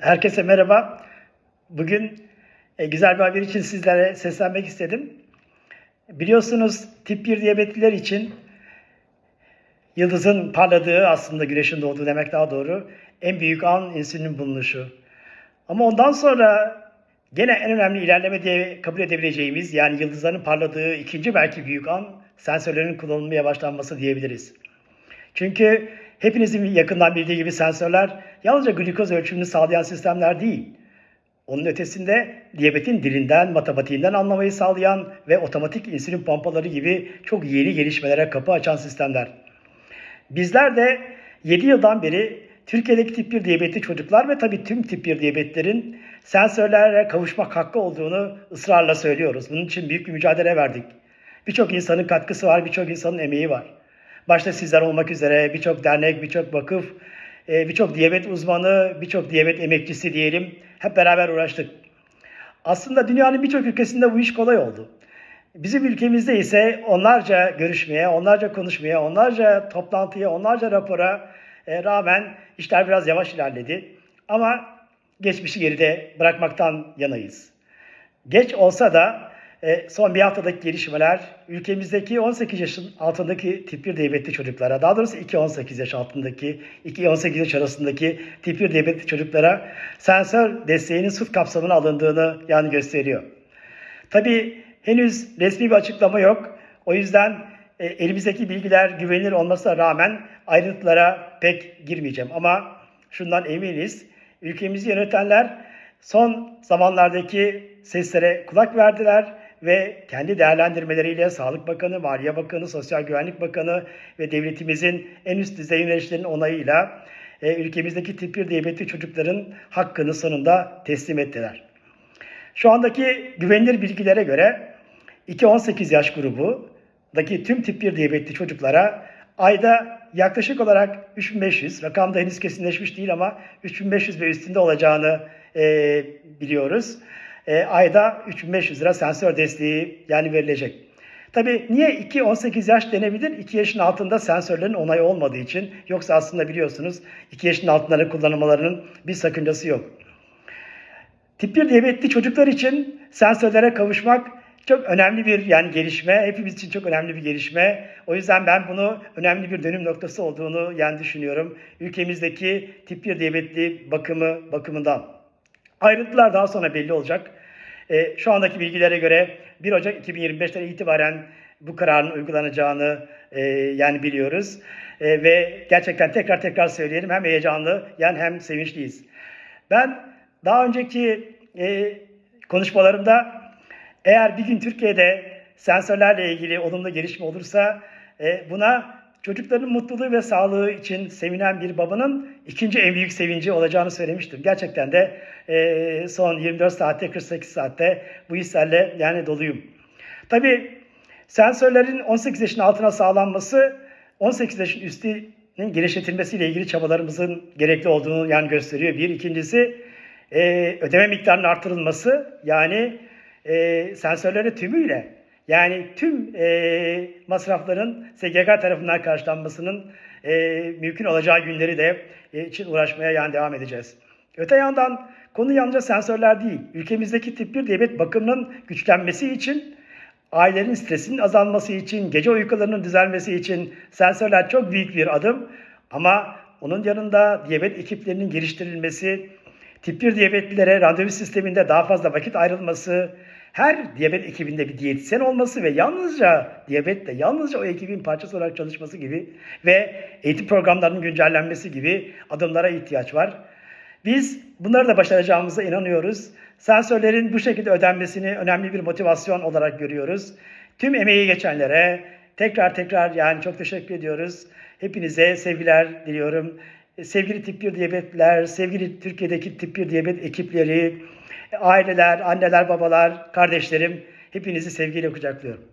Herkese merhaba. Bugün e, güzel bir haber için sizlere seslenmek istedim. Biliyorsunuz tip 1 diyabetliler için yıldızın parladığı aslında güneşin doğduğu demek daha doğru. En büyük an insülinin bulunuşu. Ama ondan sonra gene en önemli ilerleme diye kabul edebileceğimiz yani yıldızların parladığı ikinci belki büyük an sensörlerin kullanılmaya başlanması diyebiliriz. Çünkü hepinizin yakından bildiği gibi sensörler yalnızca glikoz ölçümünü sağlayan sistemler değil. Onun ötesinde diyabetin dilinden, matematiğinden anlamayı sağlayan ve otomatik insülin pompaları gibi çok yeni gelişmelere kapı açan sistemler. Bizler de 7 yıldan beri Türkiye'deki tip 1 diyabetli çocuklar ve tabii tüm tip 1 diyabetlerin sensörlere kavuşmak hakkı olduğunu ısrarla söylüyoruz. Bunun için büyük bir mücadele verdik. Birçok insanın katkısı var, birçok insanın emeği var. Başta sizler olmak üzere birçok dernek, birçok vakıf, e, birçok diyabet uzmanı, birçok diyabet emekçisi diyelim hep beraber uğraştık. Aslında dünyanın birçok ülkesinde bu iş kolay oldu. Bizim ülkemizde ise onlarca görüşmeye, onlarca konuşmaya, onlarca toplantıya, onlarca rapora e, rağmen işler biraz yavaş ilerledi. Ama geçmişi geride bırakmaktan yanayız. Geç olsa da son bir haftadaki gelişmeler ülkemizdeki 18 yaşın altındaki tip 1 diyabetli çocuklara, daha doğrusu 2-18 yaş altındaki, 2-18 yaş arasındaki tip 1 diyabetli çocuklara sensör desteğinin SUF kapsamına alındığını yani gösteriyor. Tabii henüz resmi bir açıklama yok. O yüzden e, elimizdeki bilgiler güvenilir olmasına rağmen ayrıntılara pek girmeyeceğim. Ama şundan eminiz, ülkemizi yönetenler son zamanlardaki seslere kulak verdiler ve kendi değerlendirmeleriyle Sağlık Bakanı, Maliye Bakanı, Sosyal Güvenlik Bakanı ve devletimizin en üst düzey yöneticilerinin onayıyla e, ülkemizdeki tip 1 diyabetli çocukların hakkını sonunda teslim ettiler. Şu andaki güvenilir bilgilere göre 2-18 yaş grubundaki tüm tip 1 diyabetli çocuklara ayda yaklaşık olarak 3500, rakam da henüz kesinleşmiş değil ama 3500 ve üstünde olacağını e, biliyoruz. E, ayda 3500 lira sensör desteği yani verilecek. Tabii niye 2-18 yaş denebilir? 2 yaşın altında sensörlerin onayı olmadığı için. Yoksa aslında biliyorsunuz 2 yaşın altınları kullanmalarının bir sakıncası yok. Tip 1 diyabetli çocuklar için sensörlere kavuşmak çok önemli bir yani gelişme. Hepimiz için çok önemli bir gelişme. O yüzden ben bunu önemli bir dönüm noktası olduğunu yani düşünüyorum. Ülkemizdeki tip 1 diyabetli bakımı bakımından. Ayrıntılar daha sonra belli olacak. E, şu andaki bilgilere göre 1 Ocak 2025'ten itibaren bu kararın uygulanacağını e, yani biliyoruz. E, ve gerçekten tekrar tekrar söyleyelim hem heyecanlı yani hem sevinçliyiz. Ben daha önceki e, konuşmalarımda eğer bir gün Türkiye'de sensörlerle ilgili olumlu gelişme olursa e, buna çocukların mutluluğu ve sağlığı için sevinen bir babanın ikinci en büyük sevinci olacağını söylemiştim. Gerçekten de e, son 24 saatte 48 saatte bu hislerle yani doluyum. Tabii sensörlerin 18 yaşın altına sağlanması 18 yaşın üstünün genişletilmesiyle ilgili çabalarımızın gerekli olduğunu yani gösteriyor. Bir ikincisi e, ödeme miktarının artırılması yani e, sensörleri tümüyle yani tüm e, masrafların SGK tarafından karşılanmasının e, mümkün olacağı günleri de e, için uğraşmaya yani devam edeceğiz. Öte yandan konu yalnızca sensörler değil. Ülkemizdeki tip 1 diyabet bakımının güçlenmesi için, ailelerin stresinin azalması için, gece uykularının düzelmesi için sensörler çok büyük bir adım. Ama onun yanında diyabet ekiplerinin geliştirilmesi, tip 1 diyabetlilere randevu sisteminde daha fazla vakit ayrılması, her diyabet ekibinde bir diyetisyen olması ve yalnızca diyabetle yalnızca o ekibin parçası olarak çalışması gibi ve eğitim programlarının güncellenmesi gibi adımlara ihtiyaç var. Biz bunları da başaracağımıza inanıyoruz. Sensörlerin bu şekilde ödenmesini önemli bir motivasyon olarak görüyoruz. Tüm emeği geçenlere tekrar tekrar yani çok teşekkür ediyoruz. Hepinize sevgiler diliyorum. Sevgili tip 1 diyabetler, sevgili Türkiye'deki tip 1 diyabet ekipleri, aileler, anneler, babalar, kardeşlerim hepinizi sevgiyle kucaklıyorum.